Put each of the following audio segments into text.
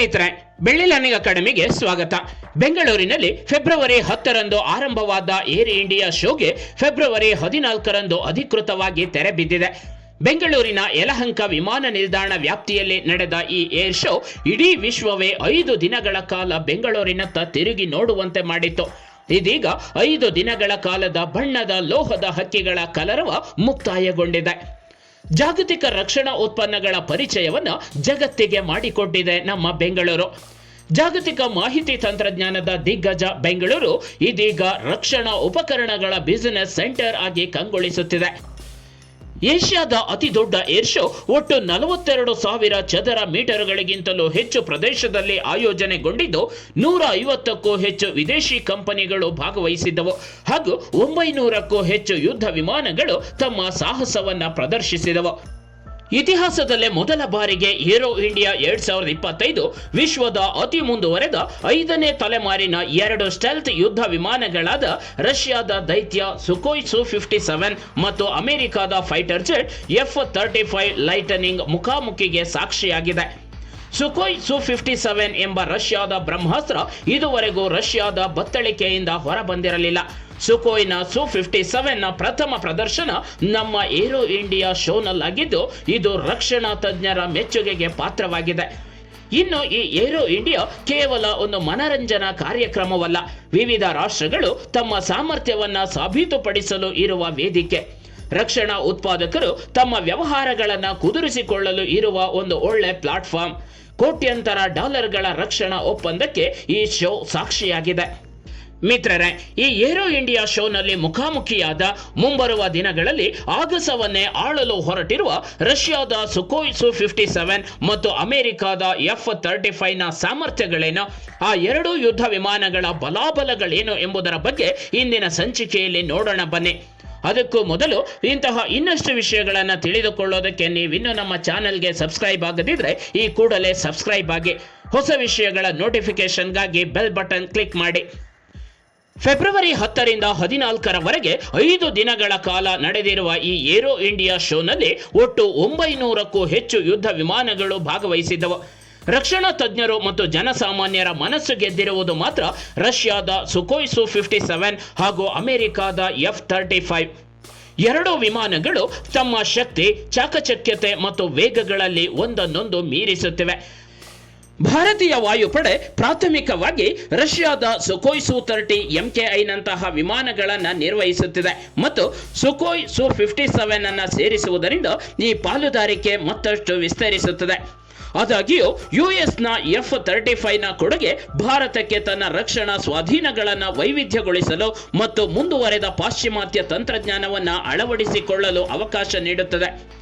ಸ್ನೇಹಿತರೆ ಬೆಳ್ಳಿಲನಿಗ ಅಕಾಡೆಮಿಗೆ ಸ್ವಾಗತ. ಬೆಂಗಳೂರಿನಲ್ಲಿ ಫೆಬ್ರವರಿ ಹತ್ತರಂದು ಆರಂಭವಾದ ಏರ್ ಇಂಡಿಯಾ ಶೋಗೆ ಫೆಬ್ರವರಿ ಹದಿನಾಲ್ಕರಂದು ಅಧಿಕೃತವಾಗಿ ತೆರೆ ಬಿದ್ದಿದೆ. ಬೆಂಗಳೂರಿನ ಯಲಹಂಕ ವಿಮಾನ ನಿಲ್ದಾಣ ವ್ಯಾಪ್ತಿಯಲ್ಲಿ ನಡೆದ ಈ ಏರ್ ಶೋ ಇಡೀ ವಿಶ್ವವೇ ಐದು ದಿನಗಳ ಕಾಲ ಬೆಂಗಳೂರಿನತ್ತ ತಿರುಗಿ ನೋಡುವಂತೆ ಮಾಡಿತ್ತು. ಇದೀಗ ಐದು ದಿನಗಳ ಕಾಲದ ಬಣ್ಣದ ಲೋಹದ ಹಕ್ಕಿಗಳ ಕಲರವ ಮುಕ್ತಾಯಗೊಂಡಿದೆ. ಜಾಗತಿಕ ರಕ್ಷಣಾ ಉತ್ಪನ್ನಗಳ ಪರಿಚಯವನ್ನ ಜಗತ್ತಿಗೆ ಮಾಡಿಕೊಟ್ಟಿದೆ ನಮ್ಮ ಬೆಂಗಳೂರು. ಜಾಗತಿಕ ಮಾಹಿತಿ ತಂತ್ರಜ್ಞಾನದ ದಿಗ್ಗಜ ಬೆಂಗಳೂರು ಇದೀಗ ರಕ್ಷಣಾ ಉಪಕರಣಗಳ ಬಿಸಿನೆಸ್ ಸೆಂಟರ್ ಆಗಿ ಕಂಗೊಳಿಸುತ್ತಿದೆ. ಏಷ್ಯಾದ ಅತಿ ದೊಡ್ಡ ಏರ್ ಶೋ ಒಟ್ಟು ನಲವತ್ತೆರಡು ಸಾವಿರ ಚದರ ಮೀಟರ್ಗಳಿಗಿಂತಲೂ ಹೆಚ್ಚು ಪ್ರದೇಶದಲ್ಲಿ ಆಯೋಜನೆಗೊಂಡಿದ್ದು ನೂರ ಐವತ್ತಕ್ಕೂ ಹೆಚ್ಚು ವಿದೇಶಿ ಕಂಪನಿಗಳು ಭಾಗವಹಿಸಿದ್ದವು. ಹಾಗೂ ಒಂಬೈನೂರಕ್ಕೂ ಹೆಚ್ಚು ಯುದ್ಧ ವಿಮಾನಗಳು ತಮ್ಮ ಸಾಹಸವನ್ನ ಪ್ರದರ್ಶಿಸಿದವು. ಇತಿಹಾಸದಲ್ಲೇ ಮೊದಲ ಬಾರಿಗೆ ಏರೋ ಇಂಡಿಯಾ ಎರಡ್ ಸಾವಿರದ ಇಪ್ಪತ್ತೈದು ವಿಶ್ವದ ಅತಿ ಮುಂದುವರೆದ ಐದನೇ ತಲೆಮಾರಿನ ಎರಡು ಸ್ಟೆಲ್ತ್ ಯುದ್ಧ ವಿಮಾನಗಳಾದ ರಷ್ಯಾದ ದೈತ್ಯ ಸುಕೋಯ್ ಸು ಫಿಫ್ಟಿ ಸೆವೆನ್ ಮತ್ತು ಅಮೆರಿಕದ fighter jet F thirty five lightning ಮುಖಾಮುಖಿಗೆ ಸಾಕ್ಷಿಯಾಗಿದೆ. ಸುಕೋಯ್ ಸು ಫಿಫ್ಟಿ ಸೆವೆನ್ ಎಂಬ ರಷ್ಯಾದ ಬ್ರಹ್ಮಾಸ್ತ್ರ ಇದುವರೆಗೂ ರಷ್ಯಾದ ಬತ್ತಳಿಕೆಯಿಂದ ಹೊರಬಂದಿರಲಿಲ್ಲ. ಸುಕೋಯ್ನ ಸು ಫಿಫ್ಟಿ ಸೆವೆನ್ನ ಪ್ರಥಮ ಪ್ರದರ್ಶನ ನಮ್ಮ ಏರೋ ಇಂಡಿಯಾ ಶೋನಲ್ಲಾಗಿದ್ದು ಇದು ರಕ್ಷಣಾ ತಜ್ಞರ ಮೆಚ್ಚುಗೆಗೆ ಪಾತ್ರವಾಗಿದೆ. ಇನ್ನು ಈ ಏರೋ ಇಂಡಿಯಾ ಕೇವಲ ಒಂದು ಮನರಂಜನಾ ಕಾರ್ಯಕ್ರಮವಲ್ಲ, ವಿವಿಧ ರಾಷ್ಟ್ರಗಳು ತಮ್ಮ ಸಾಮರ್ಥ್ಯವನ್ನ ಸಾಬೀತುಪಡಿಸಲು ಇರುವ ವೇದಿಕೆ. ರಕ್ಷಣಾ ಉತ್ಪಾದಕರು ತಮ್ಮ ವ್ಯವಹಾರಗಳನ್ನು ಕುದುರಿಸಿಕೊಳ್ಳಲು ಇರುವ ಒಂದು ಒಳ್ಳೆ ಪ್ಲಾಟ್ಫಾರ್ಮ್. ಕೋಟ್ಯಂತರ ಡಾಲರ್ಗಳ ರಕ್ಷಣಾ ಒಪ್ಪಂದಕ್ಕೆ ಈ ಶೋ ಸಾಕ್ಷಿಯಾಗಿದೆ. ಮಿತ್ರರೇ, ಈ ಏರೋ ಇಂಡಿಯಾ ಶೋನಲ್ಲಿ ಮುಖಾಮುಖಿಯಾದ ಮುಂಬರುವ ದಿನಗಳಲ್ಲಿ ಆಗಸವನ್ನೇ ಆಳಲು ಹೊರಟಿರುವ ರಷ್ಯಾದ ಸುಕೋಯ್ಸು ಫಿಫ್ಟಿ ಸೆವೆನ್ ಮತ್ತು ಅಮೆರಿಕಾದ ಎಫ್ ತರ್ಟಿ ಫೈವ್ನ ಸಾಮರ್ಥ್ಯಗಳೇನು, ಆ ಎರಡೂ ಯುದ್ಧ ವಿಮಾನಗಳ ಬಲಾಬಲಗಳೇನು ಎಂಬುದರ ಬಗ್ಗೆ ಇಂದಿನ ಸಂಚಿಕೆಯಲ್ಲಿ ನೋಡೋಣ ಬನ್ನಿ. ಅದಕ್ಕೂ ಮೊದಲು ಇಂತಹ ಇನ್ನಷ್ಟು ವಿಷಯಗಳನ್ನು ತಿಳಿದುಕೊಳ್ಳೋದಕ್ಕೆ ನೀವಿನ್ನೂ ನಮ್ಮ ಚಾನೆಲ್ಗೆ ಸಬ್ಸ್ಕ್ರೈಬ್ ಆಗದಿದ್ರೆ ಈ ಕೂಡಲೇ ಸಬ್ಸ್ಕ್ರೈಬ್ ಆಗಿ, ಹೊಸ ವಿಷಯಗಳ ನೋಟಿಫಿಕೇಶನ್ಗಾಗಿ ಬೆಲ್ ಬಟನ್ ಕ್ಲಿಕ್ ಮಾಡಿ. ಫೆಬ್ರವರಿ ಹತ್ತರಿಂದ ಹದಿನಾಲ್ಕರವರೆಗೆ ಐದು ದಿನಗಳ ಕಾಲ ನಡೆದಿರುವ ಈ ಏರೋ ಇಂಡಿಯಾ ಶೋನಲ್ಲಿ ಒಟ್ಟು ಒಂಬೈನೂರಕ್ಕೂ ಹೆಚ್ಚು ಯುದ್ಧ ವಿಮಾನಗಳು ಭಾಗವಹಿಸಿದ್ದವು. ರಕ್ಷಣಾ ತಜ್ಞರು ಮತ್ತು ಜನಸಾಮಾನ್ಯರ ಮನಸ್ಸು ಗೆದ್ದಿರುವುದು ಮಾತ್ರ ರಷ್ಯಾದ ಸುಕೋಯ್ಸು ಫಿಫ್ಟಿ ಸೆವೆನ್ ಹಾಗೂ ಅಮೆರಿಕಾದ ಎಫ್ ತರ್ಟಿ ಫೈವ್. ಎರಡೂ ವಿಮಾನಗಳು ತಮ್ಮ ಶಕ್ತಿ, ಚಾಕಚಕ್ಯತೆ ಮತ್ತು ವೇಗಗಳಲ್ಲಿ ಒಂದನ್ನೊಂದು ಮೀರಿಸುತ್ತಿವೆ. ಭಾರತೀಯ ವಾಯುಪಡೆ ಪ್ರಾಥಮಿಕವಾಗಿ ರಷ್ಯಾದ ಸುಕೋಯ್ ಸು ತರ್ಟಿ ಎಂಕೆಐನಂತಹ ವಿಮಾನಗಳನ್ನು ನಿರ್ವಹಿಸುತ್ತಿದೆ ಮತ್ತು ಸುಕೋಯ್ ಸು ಫಿಫ್ಟಿ ಸೆವೆನ್ ಅನ್ನು ಸೇರಿಸುವುದರಿಂದ ಈ ಪಾಲುದಾರಿಕೆ ಮತ್ತಷ್ಟು ವಿಸ್ತರಿಸುತ್ತದೆ. ಆದಾಗ್ಯೂ, ಯು ಎಸ್ನ ಎಫ್ ತರ್ಟಿ ಫೈವ್ನ ಕೊಡುಗೆ ಭಾರತಕ್ಕೆ ತನ್ನ ರಕ್ಷಣಾ ಸ್ವಾಧೀನಗಳನ್ನು ವೈವಿಧ್ಯಗೊಳಿಸಲು ಮತ್ತು ಮುಂದುವರೆದ ಪಾಶ್ಚಿಮಾತ್ಯ ತಂತ್ರಜ್ಞಾನವನ್ನು ಅಳವಡಿಸಿಕೊಳ್ಳಲು ಅವಕಾಶ ನೀಡುತ್ತದೆ.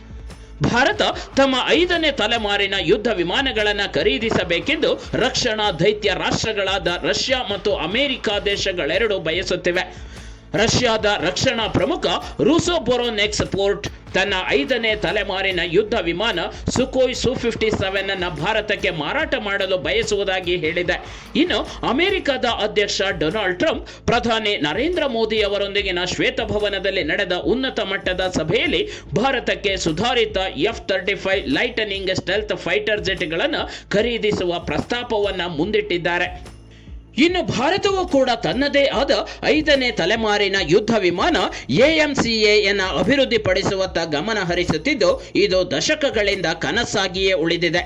ಭಾರತ ತಮ್ಮ ಐದನೇ ತಲೆಮಾರಿನ ಯುದ್ಧ ವಿಮಾನಗಳನ್ನು ಖರೀದಿಸಬೇಕೆಂದು ರಕ್ಷಣಾ ದೈತ್ಯ ರಾಷ್ಟ್ರಗಳಾದ ರಷ್ಯಾ ಮತ್ತು ಅಮೆರಿಕ ದೇಶಗಳೆರಡು ಬಯಸುತ್ತಿವೆ. ರಷ್ಯಾದ ರಕ್ಷಣಾ ಪ್ರಮುಖ ರೂಸೋಬೊರೋನೆಕ್ಸ್ ಪೋರ್ಟ್ ತನ್ನ ಐದನೇ ತಲೆಮಾರಿನ ಯುದ್ಧ ವಿಮಾನ ಸುಕೋಯ್ ಸು ಫಿಫ್ಟಿ ಸೆವೆನ್ ಅನ್ನು ಭಾರತಕ್ಕೆ ಮಾರಾಟ ಮಾಡಲು ಬಯಸುವುದಾಗಿ ಹೇಳಿದೆ. ಇನ್ನು ಅಮೆರಿಕದ ಅಧ್ಯಕ್ಷ ಡೊನಾಲ್ಡ್ ಟ್ರಂಪ್, ಪ್ರಧಾನಿ ನರೇಂದ್ರ ಮೋದಿ ಅವರೊಂದಿಗಿನ ಶ್ವೇತಭವನದಲ್ಲಿ ನಡೆದ ಉನ್ನತ ಮಟ್ಟದ ಸಭೆಯಲ್ಲಿ ಭಾರತಕ್ಕೆ ಸುಧಾರಿತ F thirty five lightning stealth fighter ಜೆಟ್ಗಳನ್ನು ಖರೀದಿಸುವ ಪ್ರಸ್ತಾಪವನ್ನು ಮುಂದಿಟ್ಟಿದ್ದಾರೆ. ಇನ್ನು ಭಾರತವು ಕೂಡ ತನ್ನದೇ ಆದ ಐದನೇ ತಲೆಮಾರಿನ ಯುದ್ಧ ವಿಮಾನ ಎಎಂಸಿಎಯನ್ನು ಅಭಿವೃದ್ಧಿಪಡಿಸುವತ್ತ ಗಮನ ಹರಿಸುತ್ತಿದ್ದು, ಇದು ದಶಕಗಳಿಂದ ಕನಸಾಗಿಯೇ ಉಳಿದಿದೆ.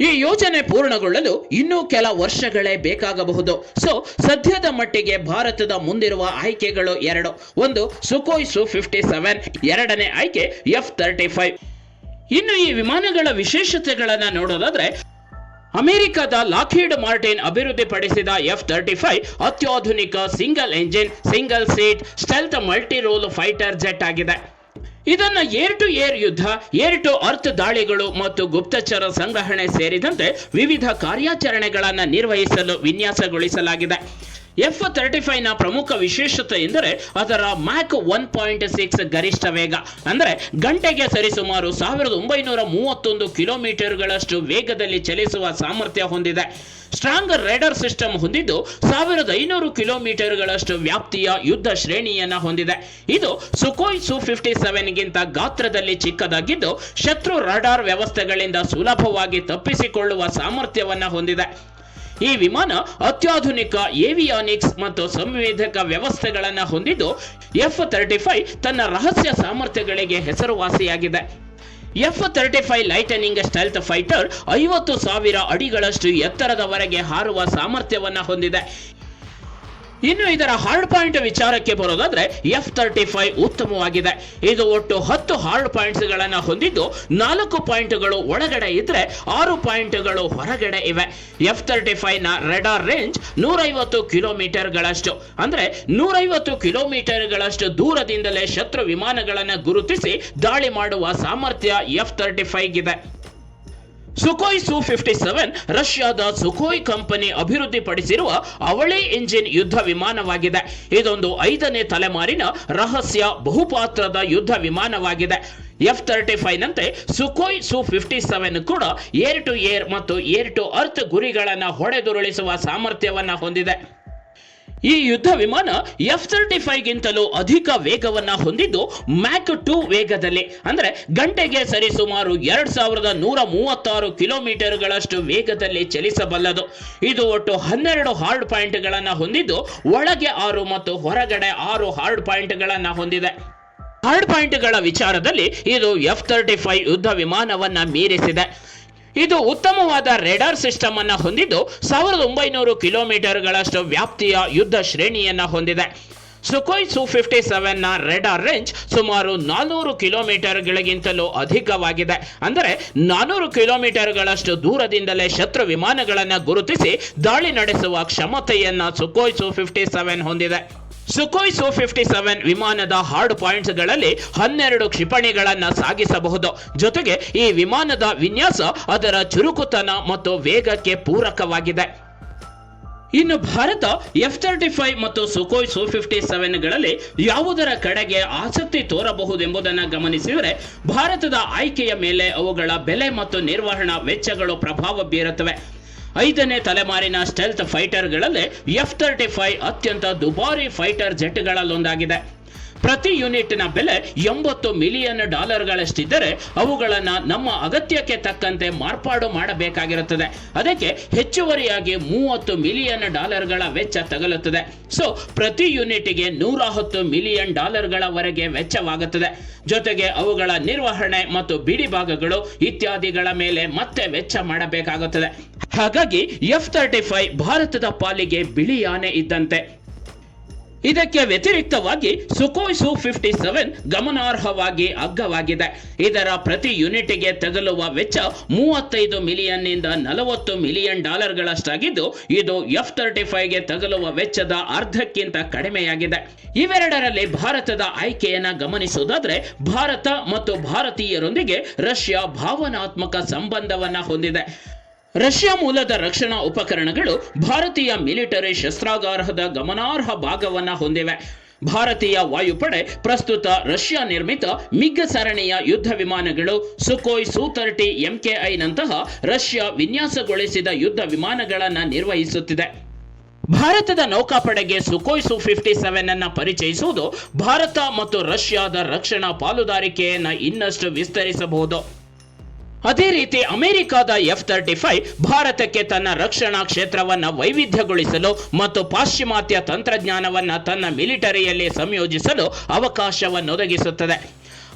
ಈ ಯೋಜನೆ ಪೂರ್ಣಗೊಳ್ಳಲು ಇನ್ನೂ ಕೆಲ ವರ್ಷಗಳೇ ಬೇಕಾಗಬಹುದು. ಸೊ, ಸದ್ಯದ ಮಟ್ಟಿಗೆ ಭಾರತದ ಮುಂದಿರುವ ಆಯ್ಕೆಗಳು ಎರಡು. ಒಂದು ಸುಕೋಯ್ ಸು ಫಿಫ್ಟಿ ಸೆವೆನ್ ಎರಡನೇ ಆಯ್ಕೆ ಎಫ್ ತರ್ಟಿ ಫೈವ್ ಇನ್ನು ಈ ವಿಮಾನಗಳ ವಿಶೇಷತೆಗಳನ್ನು ನೋಡೋದಾದ್ರೆ ಅಮೆರಿಕದ ಲಾಕ್ಹೀಡ್ ಮಾರ್ಟಿನ್ ಅಭಿವೃದ್ಧಿಪಡಿಸಿದ ಎಫ್ ತರ್ಟಿ ಫೈವ್ ಅತ್ಯಾಧುನಿಕ single engine, single seat, stealth multi role fighter jet ಆಗಿದೆ. ಇದನ್ನ ಏರ್ ಟು ಏರ್ ಯುದ್ಧ, ಏರ್ ಟು ಅರ್ತ್ ದಾಳಿಗಳು ಮತ್ತು ಗುಪ್ತಚರ ಸಂಗ್ರಹಣೆ ಸೇರಿದಂತೆ ವಿವಿಧ ಕಾರ್ಯಾಚರಣೆಗಳನ್ನು ನಿರ್ವಹಿಸಲು ವಿನ್ಯಾಸಗೊಳಿಸಲಾಗಿದೆ. ಎಫ್ ತರ್ಟಿ ನ ಪ್ರಮುಖ ವಿಶೇಷತೆ ಎಂದರೆ ಅದರ ಮ್ಯಾಕ್ ಒನ್ ಪಾಯಿಂಟ್ ಸಿಕ್ಸ್ ಗರಿಷ್ಠ ವೇಗ. ಅಂದರೆ ಗಂಟೆಗೆ ಸರಿಸುಮಾರು ಸಾವಿರದ ಒಂಬೈನೂರ ಮೂವತ್ತೊಂದು ಕಿಲೋಮೀಟರ್ಗಳಷ್ಟು ವೇಗದಲ್ಲಿ ಚಲಿಸುವ ಸಾಮರ್ಥ್ಯ ಹೊಂದಿದೆ. ಸ್ಟ್ರಾಂಗ್ ರೇಡರ್ ಸಿಸ್ಟಮ್ ಹೊಂದಿದ್ದು ಸಾವಿರದ ಐನೂರು ಕಿಲೋಮೀಟರ್ಗಳಷ್ಟು ವ್ಯಾಪ್ತಿಯ ಯುದ್ಧ ಶ್ರೇಣಿಯನ್ನು ಹೊಂದಿದೆ. ಇದು ಸುಕೋಯ್ ಸು ಫಿಫ್ಟಿ ಸೆವೆನ್ಗಿಂತ ಗಾತ್ರದಲ್ಲಿ ಚಿಕ್ಕದಾಗಿದ್ದು ಶತ್ರು ರಾಡಾರ್ ವ್ಯವಸ್ಥೆಗಳಿಂದ ಸುಲಭವಾಗಿ ತಪ್ಪಿಸಿಕೊಳ್ಳುವ ಸಾಮರ್ಥ್ಯವನ್ನು ಹೊಂದಿದೆ. ಈ ವಿಮಾನ ಅತ್ಯಾಧುನಿಕ ಏವಿಯಾನಿಕ್ಸ್ ಮತ್ತು ಸಂವೇದಕ ವ್ಯವಸ್ಥೆಗಳನ್ನು ಹೊಂದಿದ್ದು ಎಫ್ ತರ್ಟಿ ಫೈವ್ ತನ್ನ ರಹಸ್ಯ ಸಾಮರ್ಥ್ಯಗಳಿಗೆ ಹೆಸರುವಾಸಿಯಾಗಿದೆ. F thirty five lightning stealth fighter ಐವತ್ತು ಸಾವಿರ ಅಡಿಗಳಷ್ಟು ಎತ್ತರದವರೆಗೆ ಹಾರುವ ಸಾಮರ್ಥ್ಯವನ್ನು ಹೊಂದಿದೆ. ಇನ್ನು ಇದರ ಹಾರ್ಡ್ ಪಾಯಿಂಟ್ ವಿಚಾರಕ್ಕೆ ಬರೋದಾದ್ರೆ ಎಫ್ ತರ್ಟಿ ಫೈವ್ ಉತ್ತಮವಾಗಿದೆ. ಇದು ಒಟ್ಟು ಹತ್ತು ಹಾರ್ಡ್ ಪಾಯಿಂಟ್ಸ್ ಗಳನ್ನ ಹೊಂದಿದ್ದು ನಾಲ್ಕು ಪಾಯಿಂಟ್ಗಳು ಒಳಗಡೆ ಇದ್ರೆ ಆರು ಪಾಯಿಂಟ್ಗಳು ಹೊರಗಡೆ ಇವೆ. ಎಫ್ ತರ್ಟಿ ಫೈವ್ನ ರೆಡಾರ್ ರೇಂಜ್ ನೂರೈವತ್ತು ಕಿಲೋಮೀಟರ್ಗಳಷ್ಟು. ಅಂದ್ರೆ ನೂರೈವತ್ತು ಕಿಲೋಮೀಟರ್ಗಳಷ್ಟು ದೂರದಿಂದಲೇ ಶತ್ರು ವಿಮಾನಗಳನ್ನು ಗುರುತಿಸಿ ದಾಳಿ ಮಾಡುವ ಸಾಮರ್ಥ್ಯ ಎಫ್ ತರ್ಟಿ ಫೈವ್ ಇದೆ ಸುಕೋಯ್ ಸು ಫಿಫ್ಟಿ ಸೆವೆನ್ ರಷ್ಯಾದ ಸುಖೋಯ್ ಕಂಪನಿ ಅಭಿವೃದ್ಧಿಪಡಿಸಿರುವ ಅವಳಿ ಇಂಜಿನ್ ಯುದ್ಧ ವಿಮಾನವಾಗಿದೆ. ಇದೊಂದು ಐದನೇ ತಲೆಮಾರಿನ ರಹಸ್ಯ ಬಹುಪಾತ್ರದ ಯುದ್ಧ ವಿಮಾನವಾಗಿದೆ. ಎಫ್ ತರ್ಟಿ ಫೈವ್ ನಂತೆ ಸುಕೋಯ್ ಸು ಫಿಫ್ಟಿ ಸೆವೆನ್ ಕೂಡ ಏರ್ ಟು ಏರ್ ಮತ್ತು ಏರ್ ಟು ಅರ್ಥ್ ಗುರಿಗಳನ್ನು ಹೊಡೆದುರುಳಿಸುವ ಸಾಮರ್ಥ್ಯವನ್ನು ಹೊಂದಿದೆ. ಈ ಯುದ್ಧ ವಿಮಾನ ಎಫ್ ತರ್ಟಿ ಗಿಂತಲೂ ಅಧಿಕ ವೇಗವನ್ನ ಹೊಂದಿದ್ದು ಮ್ಯಾಕ್ ಟು ವೇಗದಲ್ಲಿ. ಅಂದ್ರೆ ಗಂಟೆಗೆ ಸರಿಸುಮಾರು ಎರಡ್ ಸಾವಿರದ ನೂರ ಮೂವತ್ತಾರು ಕಿಲೋಮೀಟರ್ಗಳಷ್ಟು ವೇಗದಲ್ಲಿ ಚಲಿಸಬಲ್ಲದು. ಇದು ಒಟ್ಟು ಹನ್ನೆರಡು ಹಾರ್ಡ್ ಪಾಯಿಂಟ್ಗಳನ್ನ ಹೊಂದಿದ್ದು, ಒಳಗೆ ಆರು ಮತ್ತು ಹೊರಗಡೆ ಆರು ಹಾರ್ಡ್ ಪಾಯಿಂಟ್ಗಳನ್ನ ಹೊಂದಿದೆ. ಹಾರ್ಡ್ ಪಾಯಿಂಟ್ಗಳ ವಿಚಾರದಲ್ಲಿ ಇದು ಎಫ್ ತರ್ಟಿ ಫೈವ್ ಯುದ್ಧ ವಿಮಾನವನ್ನ ಮೀರಿಸಿದೆ. ಇದು ಉತ್ತಮವಾದ ರೆಡಾರ್ ಸಿಸ್ಟಮ್ ಅನ್ನ ಹೊಂದಿದ್ದು ಸಾವಿರದ ಒಂಬೈನೂರು ಕಿಲೋಮೀಟರ್ಗಳಷ್ಟು ವ್ಯಾಪ್ತಿಯ ಯುದ್ಧ ಶ್ರೇಣಿಯನ್ನ ಹೊಂದಿದೆ. Sukhoi Su fifty ಸೆವೆನ್ನ radar range ಸುಮಾರು ನಾನ್ನೂರು ಕಿಲೋಮೀಟರ್ಗಳಿಗಿಂತಲೂ ಅಧಿಕವಾಗಿದೆ. ಅಂದರೆ ನಾನ್ನೂರು ಕಿಲೋಮೀಟರ್ಗಳಷ್ಟು ದೂರದಿಂದಲೇ ಶತ್ರು ವಿಮಾನಗಳನ್ನು ಗುರುತಿಸಿ ದಾಳಿ ನಡೆಸುವ ಕ್ಷಮತೆಯನ್ನು ಸುಖೋಯ್ ಸು ಫಿಫ್ಟಿ ಸೆವೆನ್ ಹೊಂದಿದೆ. ಸುಕೋಯ್ ಸು ಫಿಫ್ಟಿ ಸೆವೆನ್ ವಿಮಾನದ ಹಾರ್ಡ್ ಪಾಯಿಂಟ್ಸ್ಗಳಲ್ಲಿ ಹನ್ನೆರಡು ಕ್ಷಿಪಣಿಗಳನ್ನು ಸಾಗಿಸಬಹುದು. ಜೊತೆಗೆ ಈ ವಿಮಾನದ ವಿನ್ಯಾಸ ಅದರ ಚುರುಕುತನ ಮತ್ತು ವೇಗಕ್ಕೆ ಪೂರಕವಾಗಿದೆ. ಇನ್ನು ಭಾರತ ಎಫ್ ತರ್ಟಿ ಫೈವ್ ಮತ್ತು ಸುಕೋಯ್ ಸು ಫಿಫ್ಟಿ ಸೆವೆನ್ಗಳಲ್ಲಿ ಯಾವುದರ ಕಡೆಗೆ ಆಸಕ್ತಿ ತೋರಬಹುದೆಂಬುದನ್ನು ಗಮನಿಸಿದರೆ ಭಾರತದ ಆಯ್ಕೆಯ ಮೇಲೆ ಅವುಗಳ ಬೆಲೆ ಮತ್ತು ನಿರ್ವಹಣಾ ವೆಚ್ಚಗಳು ಪ್ರಭಾವ ಬೀರುತ್ತವೆ. ಐದನೇ ತಲೆಮಾರಿನ ಸ್ಟೆಲ್ತ್ ಫೈಟರ್ಗಳಲ್ಲಿ ಎಫ್ ತರ್ಟಿ ಫೈವ್ ಅತ್ಯಂತ ದುಬಾರಿ ಫೈಟರ್ ಜೆಟ್ಗಳಲ್ಲೊಂದಾಗಿದೆ ಪ್ರತಿ ಯೂನಿಟ್ನ ಬೆಲೆ ಎಂಬತ್ತು ಮಿಲಿಯನ್ ಡಾಲರ್ಗಳಷ್ಟಿದ್ದರೆ ಅವುಗಳನ್ನು ನಮ್ಮ ಅಗತ್ಯಕ್ಕೆ ತಕ್ಕಂತೆ ಮಾರ್ಪಾಡು ಮಾಡಬೇಕಾಗಿರುತ್ತದೆ. ಅದಕ್ಕೆ ಹೆಚ್ಚುವರಿಯಾಗಿ ಮೂವತ್ತು ಮಿಲಿಯನ್ ಡಾಲರ್ಗಳ ವೆಚ್ಚ ತಗಲುತ್ತದೆ. ಸೊ ಪ್ರತಿ ಯೂನಿಟ್ಗೆ ನೂರ ಹತ್ತು ಮಿಲಿಯನ್ ಡಾಲರ್ಗಳವರೆಗೆ ವೆಚ್ಚವಾಗುತ್ತದೆ. ಜೊತೆಗೆ ಅವುಗಳ ನಿರ್ವಹಣೆ ಮತ್ತು ಬಿಡಿ ಭಾಗಗಳು ಇತ್ಯಾದಿಗಳ ಮೇಲೆ ಮತ್ತೆ ವೆಚ್ಚ ಮಾಡಬೇಕಾಗುತ್ತದೆ. ಹಾಗಾಗಿ ಎಫ್ ತರ್ಟಿ ಫೈವ್ ಭಾರತದ ಪಾಲಿಗೆ ಬಿಳಿ ಇದ್ದಂತೆ. ಇದಕ್ಕೆ ವ್ಯತಿರಿಕ್ತವಾಗಿ ಸುಕೋಯ್ ಸು ಫಿಫ್ಟಿ ಸೆವೆನ್ ಗಮನಾರ್ಹವಾಗಿ ಅಗ್ಗವಾಗಿದೆ. ಇದರ ಪ್ರತಿ ಯೂನಿಟ್ಗೆ ತಗಲುವ ವೆಚ್ಚ ಮೂವತ್ತೈದು ಮಿಲಿಯನ್ನಿಂದ ನಲವತ್ತು ಮಿಲಿಯನ್ ಡಾಲರ್ಗಳಷ್ಟಾಗಿದ್ದು, ಇದು ಎಫ್ ತರ್ಟಿ ಫೈವ್ಗೆ ತಗಲುವ ವೆಚ್ಚದ ಅರ್ಧಕ್ಕಿಂತ ಕಡಿಮೆಯಾಗಿದೆ. ಇವೆರಡರಲ್ಲಿ ಭಾರತದ ಆಯ್ಕೆಯನ್ನ ಗಮನಿಸುವುದಾದ್ರೆ, ಭಾರತ ಮತ್ತು ಭಾರತೀಯರೊಂದಿಗೆ ರಷ್ಯಾ ಭಾವನಾತ್ಮಕ ಸಂಬಂಧವನ್ನ ಹೊಂದಿದೆ. ರಷ್ಯಾ ಮೂಲದ ರಕ್ಷಣಾ ಉಪಕರಣಗಳು ಭಾರತೀಯ ಮಿಲಿಟರಿ ಶಸ್ತ್ರಾಗಾರದ ಗಮನಾರ್ಹ ಭಾಗವನ್ನು ಹೊಂದಿವೆ. ಭಾರತೀಯ ವಾಯುಪಡೆ ಪ್ರಸ್ತುತ ರಷ್ಯಾ ನಿರ್ಮಿತ ಮಿಗ್ ಸರಣಿಯ ಯುದ್ಧ ವಿಮಾನಗಳು ಸುಕೋಯ್ ಸು ತರ್ಟಿ ಎಂಕೆಐನಂತಹ ರಷ್ಯಾ ವಿನ್ಯಾಸಗೊಳಿಸಿದ ಯುದ್ಧ ವಿಮಾನಗಳನ್ನು ನಿರ್ವಹಿಸುತ್ತಿದೆ. ಭಾರತದ ನೌಕಾಪಡೆಗೆ ಸುಕೋಯ್ ಸು ಫಿಫ್ಟಿ ಸೆವೆನ್ ಅನ್ನ ಪರಿಚಯಿಸುವುದು ಭಾರತ ಮತ್ತು ರಷ್ಯಾದ ರಕ್ಷಣಾ ಪಾಲುದಾರಿಕೆಯನ್ನು ಇನ್ನಷ್ಟು ವಿಸ್ತರಿಸಬಹುದು. ಅದೇ ರೀತಿ ಅಮೆರಿಕದ ಎಫ್ ತರ್ಟಿ ಫೈವ್ ಭಾರತಕ್ಕೆ ತನ್ನ ರಕ್ಷಣಾ ಕ್ಷೇತ್ರವನ್ನು ವೈವಿಧ್ಯಗೊಳಿಸಲು ಮತ್ತು ಪಾಶ್ಚಿಮಾತ್ಯ ತಂತ್ರಜ್ಞಾನವನ್ನು ತನ್ನ ಮಿಲಿಟರಿಯಲ್ಲಿ ಸಂಯೋಜಿಸಲು ಅವಕಾಶವನ್ನೊದಗಿಸುತ್ತದೆ.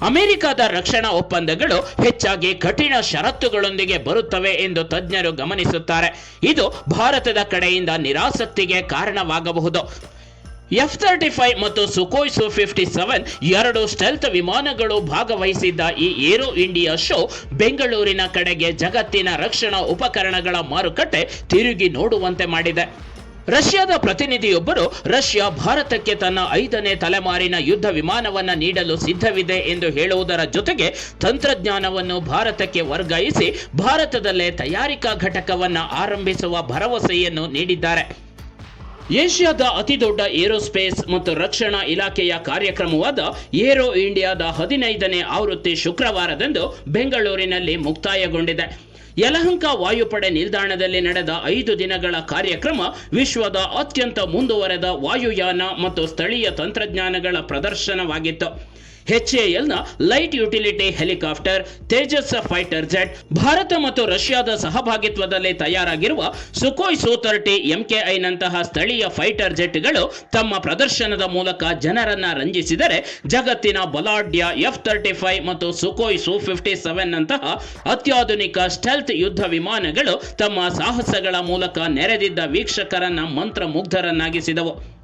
ಅಮೆರಿಕದ ರಕ್ಷಣಾ ಒಪ್ಪಂದಗಳು ಹೆಚ್ಚಾಗಿ ಕಠಿಣ ಷರತ್ತುಗಳೊಂದಿಗೆ ಬರುತ್ತವೆ ಎಂದು ತಜ್ಞರು ಗಮನಿಸುತ್ತಾರೆ. ಇದು ಭಾರತದ ಕಡೆಯಿಂದ ನಿರಾಸಕ್ತಿಗೆ ಕಾರಣವಾಗಬಹುದು. ಎಫ್ ತರ್ಟಿ ಫೈವ್ ಮತ್ತು ಸುಕೋಯ್ ಸು ಫಿಫ್ಟಿ ಸೆವೆನ್ ಎರಡು ಸ್ಟೆಲ್ತ್ ವಿಮಾನಗಳು ಭಾಗವಹಿಸಿದ್ದ ಈ ಏರೋ ಇಂಡಿಯಾ ಶೋ ಬೆಂಗಳೂರಿನ ಕಡೆಗೆ ಜಗತ್ತಿನ ರಕ್ಷಣಾ ಉಪಕರಣಗಳ ಮಾರುಕಟ್ಟೆ ತಿರುಗಿ ನೋಡುವಂತೆ ಮಾಡಿದೆ. ರಷ್ಯಾದ ಪ್ರತಿನಿಧಿಯೊಬ್ಬರು ರಷ್ಯಾ ಭಾರತಕ್ಕೆ ತನ್ನ ಐದನೇ ತಲೆಮಾರಿನ ಯುದ್ಧ ವಿಮಾನವನ್ನು ನೀಡಲು ಸಿದ್ಧವಿದೆ ಎಂದು ಹೇಳುವುದರ ಜೊತೆಗೆ ತಂತ್ರಜ್ಞಾನವನ್ನು ಭಾರತಕ್ಕೆ ವರ್ಗಾಯಿಸಿ ಭಾರತದಲ್ಲೇ ತಯಾರಿಕಾ ಘಟಕವನ್ನು ಆರಂಭಿಸುವ ಭರವಸೆಯನ್ನು ನೀಡಿದ್ದಾರೆ. ಏಷ್ಯಾದ ಅತಿದೊಡ್ಡ ಏರೋಸ್ಪೇಸ್ ಮತ್ತು ರಕ್ಷಣಾ ಇಲಾಖೆಯ ಕಾರ್ಯಕ್ರಮವಾದ ಏರೋ ಇಂಡಿಯಾದ ಹದಿನೈದನೇ ಆವೃತ್ತಿ ಶುಕ್ರವಾರದಂದು ಬೆಂಗಳೂರಿನಲ್ಲಿ ಮುಕ್ತಾಯಗೊಂಡಿದೆ. ಯಲಹಂಕ ವಾಯುಪಡೆ ನಿಲ್ದಾಣದಲ್ಲಿ ನಡೆದ ಐದು ದಿನಗಳ ಕಾರ್ಯಕ್ರಮ ವಿಶ್ವದ ಅತ್ಯಂತ ಮುಂದುವರೆದ ವಾಯುಯಾನ ಮತ್ತು ಸ್ಥಳೀಯ ತಂತ್ರಜ್ಞಾನಗಳ ಪ್ರದರ್ಶನವಾಗಿತ್ತು. ಎಚ್ಎಎಲ್ನ light utility helicopter Tejas fighter jet Bharat ಮತ್ತು ರಷ್ಯಾದ ಸಹಭಾಗಿತ್ವದಲ್ಲಿ ತಯಾರಾಗಿರುವ ಸುಕೋಯ್ ಸೂ ತರ್ಟಿ ಎಂಕೆಐನಂತಹ ಸ್ಥಳೀಯ ಫೈಟರ್ ಜೆಟ್ಗಳು ತಮ್ಮ ಪ್ರದರ್ಶನದ ಮೂಲಕ ಜನರನ್ನ ರಂಜಿಸಿದರೆ ಜಗತ್ತಿನ ಬಲಾಢ್ಯ ಎಫ್ ತರ್ಟಿ ಫೈವ್ ಮತ್ತು ಸುಕೋಯ್ ಸೂ ಫಿಫ್ಟಿ ಸೆವೆನ್ ನಂತಹ ಅತ್ಯಾಧುನಿಕ ಸ್ಟೆಲ್ತ್ ಯುದ್ಧ ವಿಮಾನಗಳು ತಮ್ಮ ಸಾಹಸಗಳ ಮೂಲಕ ನೆರೆದಿದ್ದ ವೀಕ್ಷಕರನ್ನ ಮಂತ್ರಮುಗ್ಧರನ್ನಾಗಿಸಿದವು.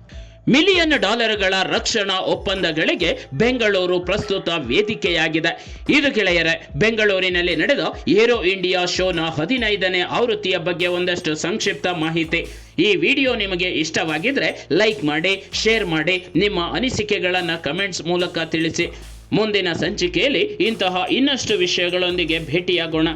ಮಿಲಿಯನ್ ಡಾಲರ್ಗಳ ರಕ್ಷಣಾ ಒಪ್ಪಂದಗಳಿಗೆ ಬೆಂಗಳೂರು ಪ್ರಸ್ತುತ ವೇದಿಕೆಯಾಗಿದೆ. ಇದು ಗೆಳೆಯರೆ, ಬೆಂಗಳೂರಿನಲ್ಲಿ ನಡೆದ ಏರೋ ಇಂಡಿಯಾ ಶೋನ ಹದಿನೈದನೇ ಆವೃತ್ತಿಯ ಬಗ್ಗೆ ಒಂದಷ್ಟು ಸಂಕ್ಷಿಪ್ತ ಮಾಹಿತಿ. ಈ ವಿಡಿಯೋ ನಿಮಗೆ ಇಷ್ಟವಾಗಿದ್ರೆ ಲೈಕ್ ಮಾಡಿ, ಶೇರ್ ಮಾಡಿ, ನಿಮ್ಮ ಅನಿಸಿಕೆಗಳನ್ನು ಕಮೆಂಟ್ಸ್ ಮೂಲಕ ತಿಳಿಸಿ. ಮುಂದಿನ ಸಂಚಿಕೆಯಲ್ಲಿ ಇಂತಹ ಇನ್ನಷ್ಟು ವಿಷಯಗಳೊಂದಿಗೆ ಭೇಟಿಯಾಗೋಣ.